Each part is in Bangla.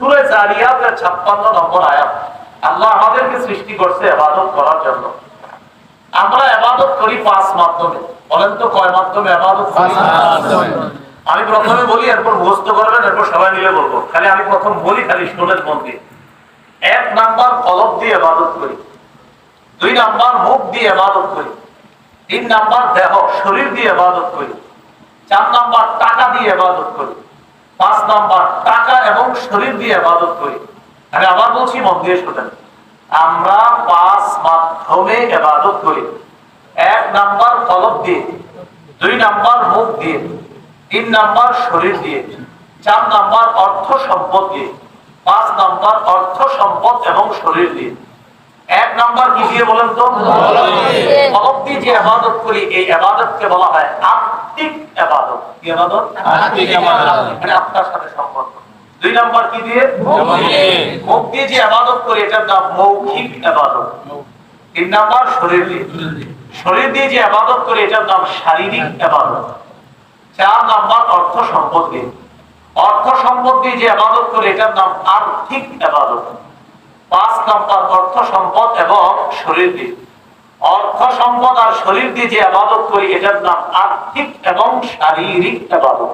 সুরে জারিয়াতের ছাপ্পান্ন নম্বর আয়াত আল্লাহ আমাদেরকে সৃষ্টি করছে করার জন্য। আমরা করি পাঁচ মাধ্যমে। বলেন তো কয় মাধ্যমে আমি প্রথমে বলি এরপর মুখস্থ করবেন এরপর সবাই মিলে বলব। খালি আমি প্রথম বলি খালি শোনেন মন দিয়ে। এক নাম্বার কলব দিয়ে এবাদত করি। দুই নাম্বার মুখ দিয়ে এবাদত করি। তিন নাম্বার দেহ শরীর দিয়ে এবাদত করি। চার নাম্বার টাকা দিয়ে এবাদত করি। পাঁচ নাম্বার, টাকা এবং শরীর দিয়ে এবাদত করি। আমি আবার বলছি, মন দিয়ে শোনেন। আমরা পাঁচ মাধ্যমে এবাদত করি। এক নাম্বার কলব দিয়ে, দুই নাম্বার মুখ দিয়ে, তিন নাম্বার শরীর দিয়ে, চার নাম্বার অর্থ সম্পদ দিয়ে, পাঁচ নাম্বার অর্থ সম্পদ এবং শরীর দিয়ে। এক নাম্বার কি দিয়ে বলেন তো? যে আবাদত করি এই আবাদতকে বলা হয় আত্মিক আবাদত। কি আবাদত? আত্মিক ইবাদত। মানে আত্মার সাথে সম্পর্ক। দুই নাম্বার কি দিয়ে। মুখ দিয়ে যে আবাদত করি এটার নাম মৌখিক আবাদত। তিন নাম্বার শরীর দিয়ে। শরীর দিয়ে যে আবাদত করি এটার নাম শারীরিক আবাদত। চার নাম্বার অর্থ সম্পদ দিয়ে। অর্থ সম্পদ দিয়ে যে আবাদত করি এটার নাম আর্থিক আবাদত। পাঁচ নাম্বার অর্থ সম্পদ এবং শরীর দিয়ে অর্থ সম্পদ আর শরীর দিয়ে যে আবাদত করি এটার নাম আর্থিক এবং শারীরিক আবাদত।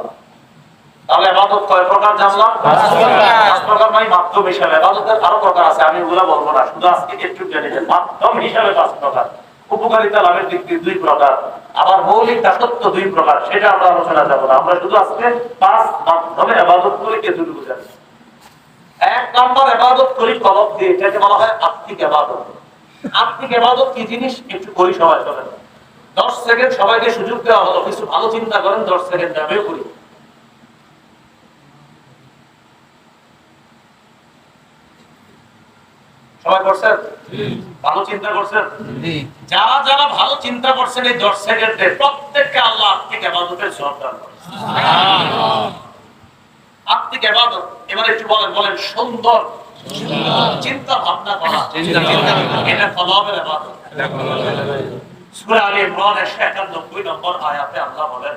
তাহলে আবাদত কয় প্রকার জানলাম? পাঁচ প্রকার। মানে মাধ্যম হিসাবে। আবাদতের আরও প্রকার আছে আমি ওগুলা বলব না। শুধু আজকে একটু জেনে যান মাধ্যম হিসাবে পাঁচ প্রকার। উপকারিতা লাভের দিক দিয়ে দুই প্রকার আবার মৌলিক দাসত্ব দুই প্রকার সেটা আমরা আলোচনা যাব না। আমরা শুধু আজকে পাঁচ মাধ্যমে আবাদত করি এতটুকু জানি। এক নম্বর আবাদত করি কলব দিয়ে। এটাকে বলা হয় আত্মিক আবাদত আত্মিক আবাদত কি জিনিস? একটু করি সবাই চলেন দশ সেকেন্ড সবাইকে সুযোগ দেওয়া হলো কিছু ভালো চিন্তা করেন দশ সেকেন্ড আমিও করি। সবাই করছেন? ভালো চিন্তা করছেন? যারা যারা ভালো চিন্তা করছেন এই দশ সেকেন্ডে প্রত্যেককে আল্লাহ আত্মিক দান করেন। আত্মিক আবাদত এবার একটু বলেন বলেন সুন্দর চিন্তা ভাবনা করা চিন্তা ভাবনা করা। এটা কলমের আবাদত সূরা আলে ইমরানের 91 নম্বর আয়াতে আল্লাহ বলেন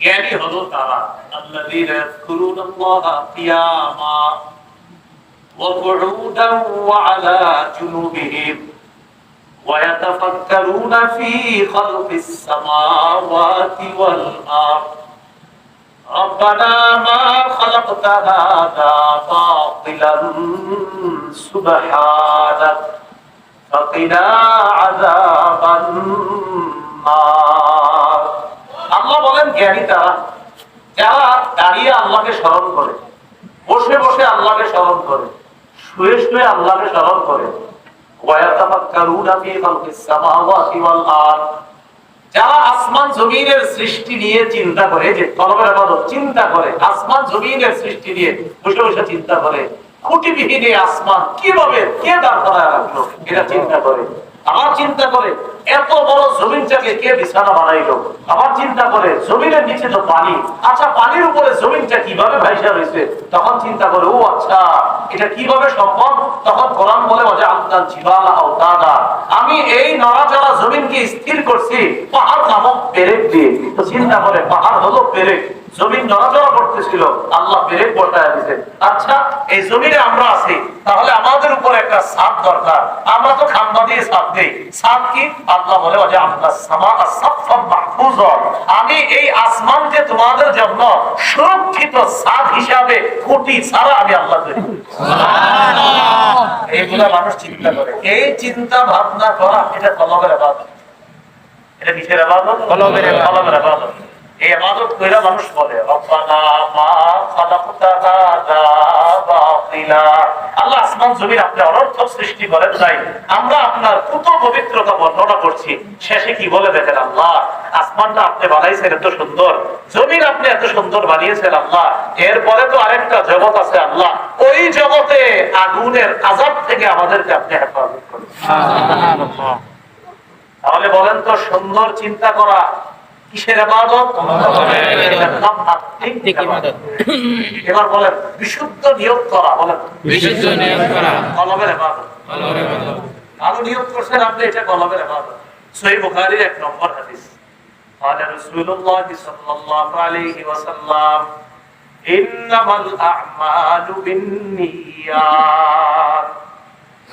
জ্ঞানী হলো তারা আল্লাযীনা ইয়াযকুরুনাল্লাহা কিয়ামা ওয়া কুউদান ওয়া আলা জুনুবিহিম ويتفكرون في خلق السماوات والأرض ربنا ما خلقت هذا باطلا سبحانك فقنا عذاب النار আল্লাহ বলেন জ্ঞানী তারা যারা দাঁড়িয়ে আল্লাহকে স্মরণ করে বসে বসে আল্লাহকে স্মরণ করে শুয়ে শুয়ে আল্লাহকে স্মরণ করে ويتفكرون في خلق السماوات والأرض যারা আসমান জমিনের সৃষ্টি নিয়ে চিন্তা করে, যে কলমের আবাদত চিন্তা করে, আসমান জমিনের সৃষ্টি নিয়ে বসে বসে চিন্তা করে, খুঁটিবিহীন আসমান কীভাবে কে দাঁড় করা রাখল? এটা চিন্তা করে। আবার চিন্তা করে, এত বড় জমিনটাকে কে বিছানা বানাইলো? আবার চিন্তা করে, জমিনের নিচে তো পানি। আচ্ছা পানির উপরে জমিনটা কীভাবে ভাইসা রয়েছে তখন চিন্তা করে, ও আচ্ছা এটা কীভাবে সম্ভব? তখন কোরআন বলে যে আল্লাহ জিবালা ও দাদা আমি এই নড়াচড়া জমিনকে স্থির করছি, পাহাড় নামক পেরেক দিয়ে। তো চিন্তা করে, পাহাড় হলো পেরেক। জমিন নড়াচড়া করতেছিল আল্লাহ পেরেক বসায় দিছে আচ্ছা এই জমিনে আমরা আছি তাহলে আমাদের উপর একটা সাপ দরকার। আমরা তো খাম্বা দিয়ে সাপ দেই। সাপ কি? আল্লাহ বলে যে আপনার সামা সাফাম মাহফুজ। আমি এই আসমানকে তোমাদের জন্য সুরক্ষিত সাপ হিসাবে কোটি ছাড়া আমি আল্লাহ তৈরি এইগুলা মানুষ চিন্তা করে। এই চিন্তা ভাবনা করা এটা কলমের আবাদত। এটা কিসের আবাদত? কলমের। কলমের আবাদত। এই আবাদত কইরা মানুষ বলে রব্বানা মা খালাকতা হাযা বাতিলা। আল্লাহ আসমান জমিন আপনি অনর্থক সৃষ্টি করেন নাই। আমরা আপনার কত পবিত্রতা বর্ণনা করছি শেষে কি বলে দেখেন আল্লাহ আসমানটা আপনি বানাইছেন এত সুন্দর জমিন আপনি এত সুন্দর বানিয়েছেন আল্লাহ এরপরে তো আরেকটা জগৎ আছে আল্লাহ ওই জগতে আগুনের আজাব থেকে আমাদেরকে আপনি হেফাজত করুন। তাহলে বলেন তো সুন্দর চিন্তা করা কিসের আবাদত এটার নাম আত্মিক ইবাদত। এবার বলেন বিশুদ্ধ নিয়োগ করা বলেন বিশুদ্ধ নিয়োগ করা। কলমের আবাদত কলমের আবাদত। ভালো নিয়োগ করছেন আপনি এটা কলমের আবাদত সহিহ বুখারীর এক নম্বর হাদিস قال رسول الله صلى الله عليه وسلم ইন্নামাল আ'মালু বিন্নিয়াত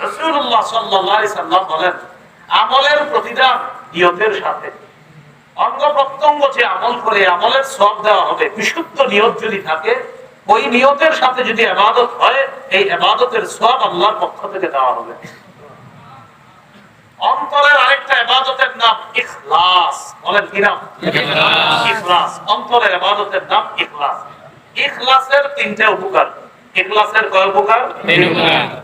রাসূলুল্লাহ সাল্লাল্লাহু আলাইহি সাল্লাম বলেন আমলের প্রতিদান নিয়তের সাথে অঙ্গ প্রত্যঙ্গ যে আমল করে আমলের সব দেওয়া হবে বিশুদ্ধ নিয়ত যদি থাকে ওই নিয়তের সাথে যদি এবাদত হয় এই এবাদতের সব আল্লাহর পক্ষ থেকে দেওয়া হবে। অন্তরের আরেকটা এবাদতের নাম ইখলাস। বলেন কি নাম? ইখলাস। অন্তরের এবাদতের নাম ইখলাস। ইখলাসের তিনটে উপকার। ইখলাসের কয় উপকার? তিন উপকার।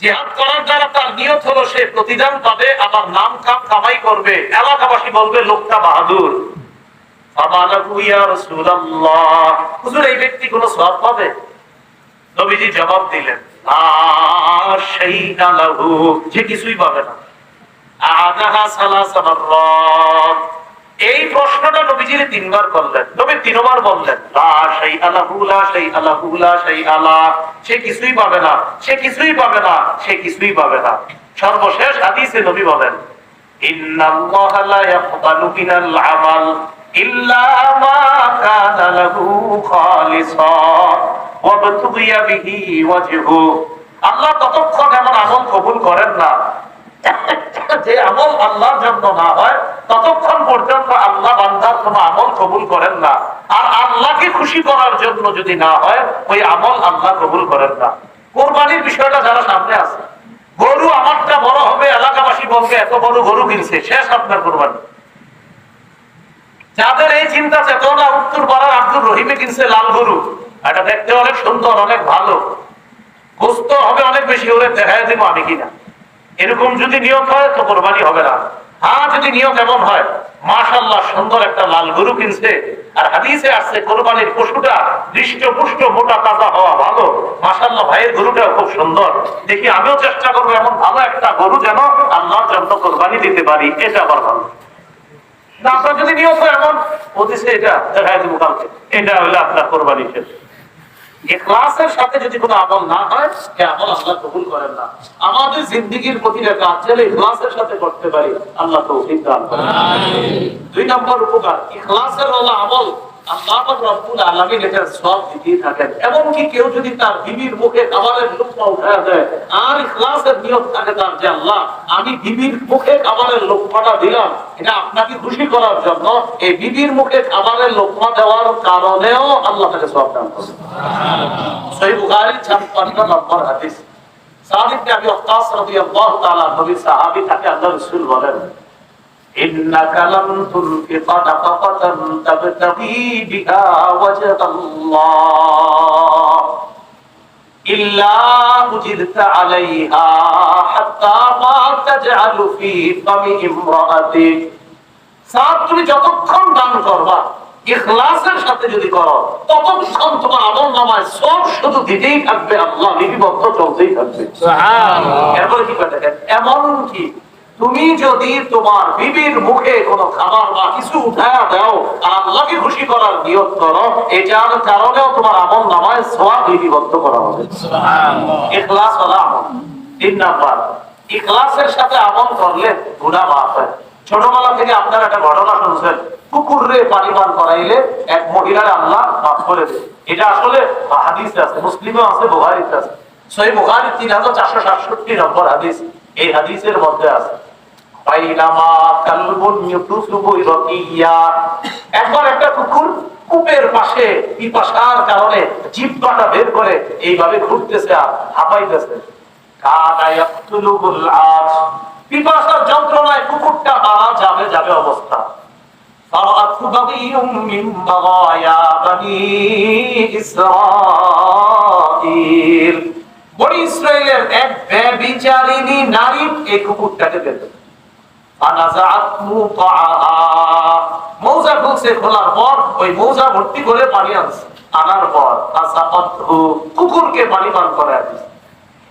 জিহাদ করার দ্বারা তার নিয়ত হলো সে প্রতিদান পাবে, আবার নাম কাম কামাই করবে। এলাকাবাসী বলবে, লোকটা বাহাদুর। এই ব্যক্তি কোনো সওয়াব পাবে? নবীজি জবাব দিলেন যে কিছুই পাবে না। আদাহা মাররাত। এই প্রশ্নটা নবীজির তিনবার করলেন। নবী তিনবার বললেন সে কিছুই পাবে না, সে কিছুই পাবে না, সে কিছুই পাবে না। সর্বশেষ হাদিসে নবী বলেন আল্লাহ ততক্ষণ এমন আমল কবুল করেন না। যে আমল আল্লাহর জন্য না হয়, ততক্ষণ পর্যন্ত আল্লাহ বান্দার কোন আমল কবুল করেন না। আর আল্লাহকে খুশি করার জন্য যদি না হয়, ওই আমল আল্লাহ কবুল করেন না। কোরবানির বিষয়টা যারা সামনে আছে, গরু আমারটা বড় হবে, এলাকাবাসী বলবে, এত বড় গরু কিনছে, শেষ আপনার কোরবানি। যাদের এই চিন্তা চেতনা, উত্তর পাড়ার আব্দুর রহিমে কিনছে লাল গরু। এটা দেখতে অনেক সুন্দর, অনেক ভালো। গোস্ত হবে অনেক বেশি, ওরে দেখায় দিব আমি কিনা। এরকম যদি নিয়ত হয় তো কোরবানি হবে না। হ্যাঁ যদি নিয়ত এমন হয় মাশাল্লাহ সুন্দর একটা লাল গরু কিনছে, আর হাদিসে আসছে, কোরবানির পশুটা দৃষ্ট পুষ্ট মোটা, তাজা হওয়া ভালো। মাশাল্লাহ ভাইয়ের গরুটা খুব সুন্দর। দেখি, আমিও চেষ্টা করব এমন ভালো একটা গরু যেন আল্লাহর জন্য কোরবানি দিতে পারি, এটা আবার ভালো। আপনার যদি নিয়ত হয় এমন বলতেছে এটা দেখায় দেবো কালকে। এটা হলো আপনার কোরবানি শেষ। ইখলাসের সাথে যদি কোনো আমল না হয় সে আমল আল্লাহ কবুল করেন না। আমাদের জিন্দিগির প্রতিটা কাজ যেন ইখলাসের সাথে করতে পারি আল্লাহ তৌফিক দান করেন। দুই নম্বর উপকার ইখলাসের হলো আমল। আল্লাহ রব্বুল আলামিন এটার সব দিতেই থাকেন। এমনকি কেউ যদি তার বিবির মুখে খাবারের লোকমা উঠায় দেয়, আর ইখলাসের নিয়ত থাকে তার যে, আল্লাহ, আমি বিবির মুখে খাবারের লোকমাটা দিলাম। এটা আপনাকে খুশি করার জন্য। এই বিবির মুখে খাবারের লোকমা দেওয়ার কারণেও আল্লাহ তাকে সব দান করেন। সহিহ বুখারী 56 নম্বর হাদিস। সাদ ইবনে আবি ওয়াক্কাস রাদিয়াল্লাহু তাআলা নবী সাহাবী তাকে আল্লাহ রাসূল বলেন তুমি যতক্ষণ দান করবা ইখলাসের সাথে যদি করো ততক্ষণ তোমার আমল নামায় সব শুধু দিতেই থাকবে আল্লাহ লিপিবদ্ধ চলতেই থাকবে। এরপরে কি দেখেন? এমন কি তুমি যদি তোমার বিবির মুখে কোনো খাবার বা কিছু উঠায়া দাও আর আল্লাহকে খুশি করার নিয়ত করো এটার কারণেও তোমার আমল নামায় সব লিপিবদ্ধ করা হবে। ইখলাস হলো আমল। তিন নাম্বার ইখলাসের সাথে আমল করলে গুনাহ মাফ হয়। ছোটবেলা থেকে আপনারা একটা ঘটনা শুনছেন কুকুরে পানি পান করাইলে এক মহিলার আল্লাহ মাফ করে দেয় এটা আসলে হাদিসে আছে মুসলিমে আছে বুখারীতে আছে। সহি বুখারী তিন হাজার চারশো সাতষট্টি নম্বর হাদিস। এই হাদিসের মধ্যে আছে বাইনামা কালবুন ইউতুসুবু রাকিয়া একবার একটা কুকুর কূপের পাশে পিপাসার কারণে জিহ্বাটা বের করে এইভাবে ঘুরতেছে আর হাঁপাইতেছে কানা ইয়াকতুলুহুল আজ পিপাসার যন্ত্রণায় কুকুরটা মারা যাবে যাবে অবস্থা فرأته بغي من بغايا بني إسرائيل বনি ইসরায়েলের এক ব্যভিচারিণী নারী এই কুকুরটাকে পেতে ফানাজাআত মুতাআহা। মৌজা ঢুকছে খোলার পর ওই মৌজা ভর্তি করে পানি আনছে, আনার পর কুকুরকে পানি পান করে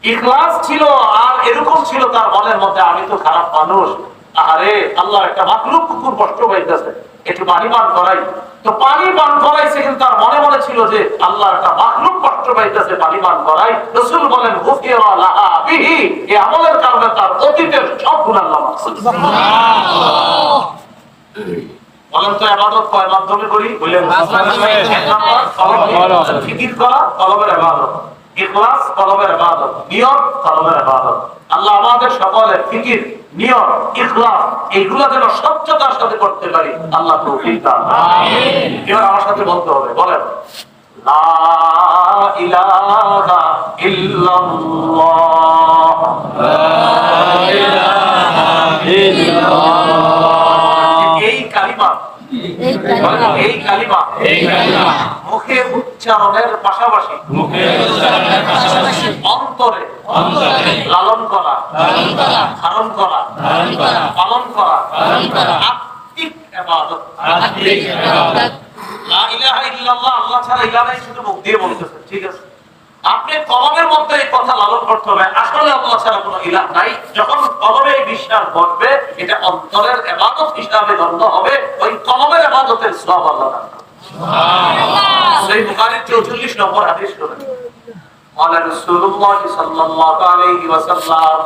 ইখলাস ছিল আর এরকম ছিল তার মনের মধ্যে, আমি তো খারাপ মানুষ। আরে আল্লাহ একটা মাকলুক কুকুর কষ্ট পাইতেছে। একটু পানি পান করাই। তো পানি পান করাইছে কিন্তু তার মনে মনে ছিল যে আল্লাহ একটা মাকলুক কষ্ট পাইতেছে, পানি পান করাই। রসুল বলেন বিহি। এই আমলের কারণে তার অতীতের সব গুণ আল্লাহ। বলেন তো কয় মাধ্যমে করি? বললেন ফিকির করা ইখলাস নিয়ত আল্লাহ আমাদের সকলের ফিকির নিয়ত ইখলাস এইগুলা যেন স্বচ্ছতার সাথে করতে পারি আল্লাহ তৌফিক দান। আমিন। এবার আমার সাথে বলতে হবে বলেন লা ইলাহা ইল্লাল্লাহ। এই কালিমা এই কালিমা। মুখে উচ্চারণের পাশাপাশি অন্তরে লালন করা ধারণ করা পালন করা পালন করা আত্মিক ইবাদত আত্মিক ইবাদত লা ইলাহা ইল্লাল্লাহ আল্লাহ ছাড়া ইলাহ শুধু মুখ দিয়ে বলতেছে ঠিক আছে? আপনি কলমের মধ্যে এই কথা লালন করতে হবে আসলে আল্লাহ ছাড়া কোনো ইলাহ নাই যখন কলমে এই বিশ্বাস ঘটবে এটা অন্তরের ইবাদত হিসাবে গণ্য হবে ওই কলমের ইবাদতের সব আল্লাহ দান করবেন। সেই বুখারীর 44 নম্বর হাদিস শুনেন قال رسول الله صلى الله عليه وسلم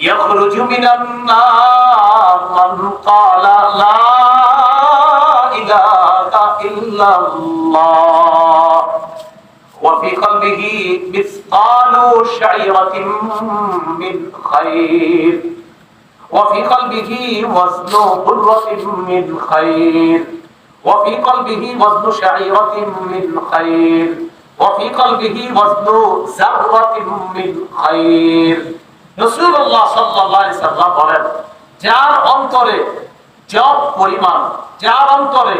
يخرج من النار من قال لا إله إلا الله وفي قلبه مثقال شعيرة من خير وفي قلبه وزن برة من خير وفي قلبه وزن شعيرة من خير وفي قلبه وزن ذرة من خير رسول الله صلى الله عليه وسلم বলেন যার অন্তরে জব পরিমাণ যার অন্তরে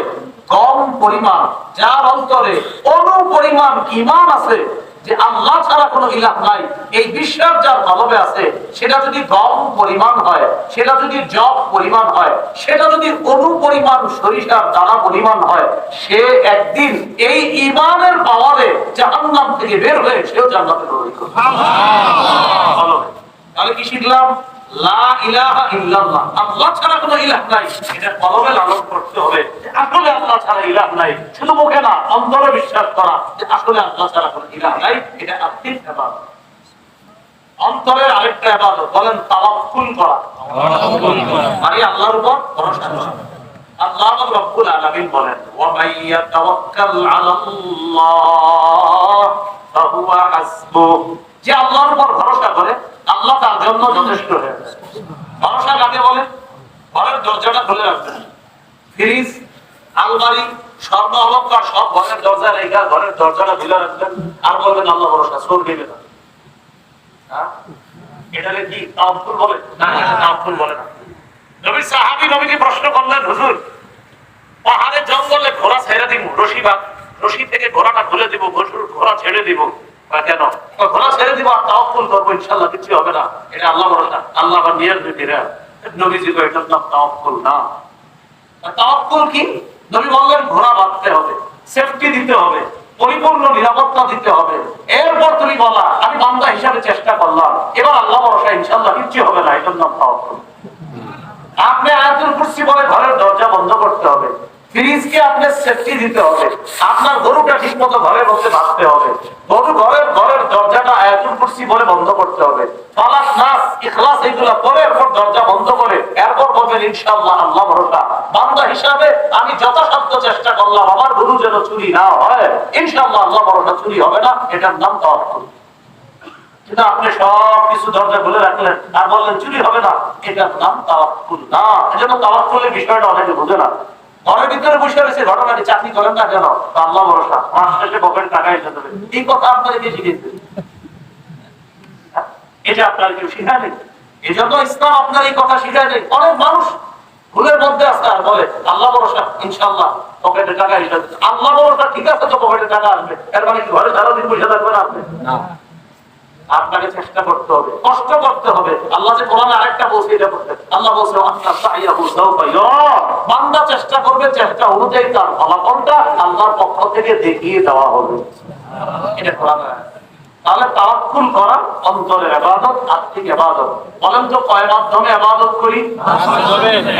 গম পরিমাণ যার অন্তরে অনু পরিমাণ ইমান আছে যে আল্লাহ ছাড়া কোনো ইলাহ নাই এই বিশ্বাস যার কলবে আছে সেটা যদি গম পরিমাণ হয় সেটা যদি জব পরিমাণ হয় সেটা যদি অনু পরিমাণ সরিষার দানা পরিমাণ হয় সে একদিন এই ইমানের পাওয়ারে জাহান্নাম থেকে বের হয়ে সেও জান্নাতে প্রবেশ করবে। তাহলে কি শিখলাম? লা ইলাহা ইল্লাল্লাহ। আল্লাহ ছাড়া কোনো ইলাহ নাই। এটা কলমে লালন করতে হবে যে আসলে আল্লাহ ছাড়া ইলাহ নাই। শুধু মুখে না অন্তরে বিশ্বাস করা যে আসলে আল্লাহ ছাড়া কোনো ইলাহ নাই এটা আত্মিক ইবাদত অন্তরের আরেকটা ইবাদত বলেন তাওয়াক্কুল করা। মানে আল্লাহর উপর ভরসা করা। আল্লাহ রব্বুল আলামিন বলেন ওয়া ইয়াতাওয়াক্কাল আলাল্লাহ ফাহুয়া হাসবুহ যে আল্লাহর উপর ভরসা করে আল্লাহ তার জন্য যথেষ্ট হয়ে যায় ভরসা কাকে বলে? ঘরের দরজাটা খুলে রাখবেন ফ্রিজ, আলমারি, স্বর্ণ অলঙ্কার সব ঘরের দরজা রেখা ঘরের দরজাটা খুলে রাখবেন। আর বলবেন, আল্লাহ ভরসা, চোর নেবে না? এটাকে কি তাওয়াক্কুল বলে? না তাওয়াক্কুল বলে না। নবী সাহাবী নবীকে প্রশ্ন করলেন, হুজুর পাহাড়ে জঙ্গলে ঘোড়া ছেড়ে দিব, রশি বাঁধ, রশি থেকে ঘোড়াটা খুলে দিব ঘোড়া ছেড়ে দিব। পরিপূর্ণ নিরাপত্তা দিতে হবে। এরপর তুমি বলা, আমি বান্দা হিসাবে চেষ্টা করলাম। এবার আল্লাহ ভরসা ইনশাআল্লাহ কিচ্ছু হবে না। এটার নাম তাওয়াক্কুল আপনি আয়াতুল কুরসি বলে ঘরের দরজা বন্ধ করতে হবে। আমি যথাসাধ্য চেষ্টা করলাম, আমার গরু যেন চুরি না হয়। ইনশাআল্লাহ, আল্লাহ ভরসা, চুরি হবে না। এটার নাম কিন্তু আপনি সব কিছু দরজা খুলে রাখলেন আর বললেন, চুরি হবে না। এটার নাম তাওয়াক্কুল না। এজন্য তাওয়াক্কুলের বিষয়টা অনেকে বোঝে না। ঘরের ভিতরে বসে রয়েছে, ঘটনাটি চাকরি করেন না কেন? আল্লাহ ভরসা, মাস শেষে পকেটে টাকা এসে দেবে। এই কথা আপনারা কে শিখেছে এটা আপনার কেউ শিখায়নি এই জন্য ইসলাম আপনার এই কথা শিখায় নেই। অনেক মানুষ ভুলের মধ্যে আছে আর বলে, আল্লাহ ভরসা ইনশাল্লাহ পকেটে টাকা এসে আল্লাহ ভরসা, ঠিক আছে তো পকেটে টাকা আসবে। এর মানে ঘরে সারাদিন বসে থাকবেন আপনি? আপনাকে চেষ্টা করতে হবে কষ্ট করতে হবে। আল্লাহ যে কোরআনে আরেকটা বলছে এটা করতে আল্লাহ বলছে সাওফা ইউরা। বান্দা চেষ্টা করবে চেষ্টা অনুযায়ী তার ফলাফলটা আল্লাহর পক্ষ থেকে দেখিয়ে দেওয়া হবে। এটা কোরআনে। তাহলে তাওয়াক্কুল করা অন্তরের ইবাদত আত্মিক ইবাদত। বলেন তো কয় মাধ্যমে ইবাদত করি?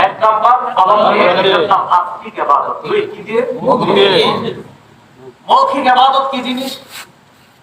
এক নাম্বার ফলন দিয়ে এক আত্মিক ইবাদত। দুই কি দিয়ে। মৌখিক ইবাদত কি জিনিস?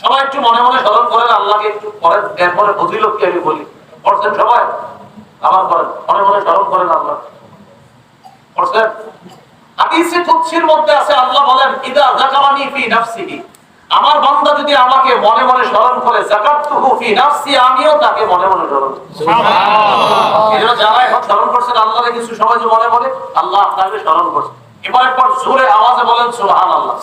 সবাই একটু মনে মনে স্মরণ করেন আল্লাহকে একটু করেন এরপরে ফজিলতকে আমি বলি। করছেন সবাই? আমার করেন মনে মনে স্মরণ করেন আল্লাহ। করছেন হাদিসে কুদসির মধ্যে আছে আল্লাহ বলেন ইদা যাকারানি ফি নাফসিহি। আমার বান্দা যদি আমাকে মনে মনে স্মরণ করে যাকাতুহু ফি নাফসি আমিও তাকে মনে মনে স্মরণ করি। এজন্য যারা এখন স্মরণ করছেন আল্লাহকে কিছু সময় মনে মনে আল্লাহ আপনাকে স্মরণ করছে এবার একবার জোরে আওয়াজে বলেন সুবহানাল্লাহ।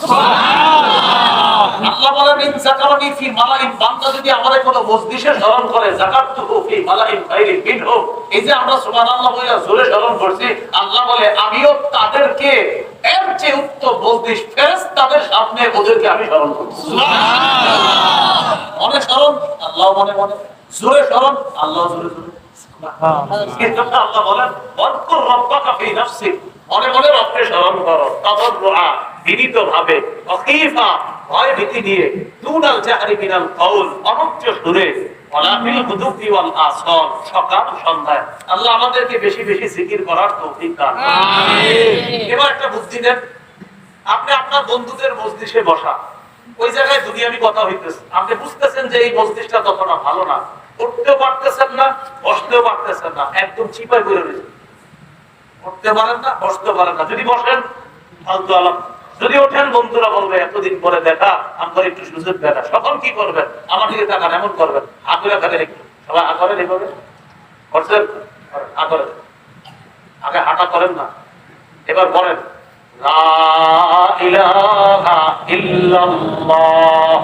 আল্লাহ বলেন ইন যাকারানি ফি মালাইন বান্দা যদি আমারে কোনো মজলিসে স্মরণ করে যাকাতুহু ফি মালাইন খাইরি মিনহু এই যে আমরা সুবহানাল্লাহ বলে জোরে স্মরণ করছি আল্লাহ বলে আমিও তাদেরকে এর চেয়ে উত্তম মজলিস ফেরেশতাদের সামনে ওদেরকে আমি স্মরণ করছি। মনে স্মরণ? আল্লাহ মনে মনে। জোরে স্মরণ? আল্লাহ জোরে জোরে আল্লাহ বলেন ওয়াজকুর রাব্বাকা ফি নাফসিক মনে মনে স্মরণ করো বিনীত ভাবে অখীফা ভয় ভীতি নিয়ে দুনাল জাহরি মিনাল কওল অনুচ্চ সুরে ওয়ালা ফিল গুদুবি ওয়াল আসল সকাল সন্ধ্যায়। আল্লাহ আমাদেরকে বেশি বেশি জিকির করার তৌফিক দান এবার একটা বুদ্ধি দেন আপনি আপনার বন্ধুদের মজলিসে বসা। ওই জায়গায় দুনিয়াবি কথা হইতেছে। আপনি বুঝতেছেন যে এই মজলিসটা তখন আর ভালো না। উঠতেও পারতেছেন না বসতেও পারতেছেন না। একদম চিপাই করে রয়েছে। উঠতে পারেন না, বসতে পারেন না। যদি বসেন, ফালতু আলাপ। যদি ওঠেন, বন্ধুরা বলবে, এতদিন পরে দেখা, আমার একটু সুযোগ দেখা তখন কি করবেন? আমার দিকে তাকান, এমন করবেন। হাতুরে থাকেন একটু। সবাই আগরে এইভাবে করছেন? আগরে আগে হাঁটা করেন না। এবার বলেন, লা ইলাহা ইল্লাল্লাহ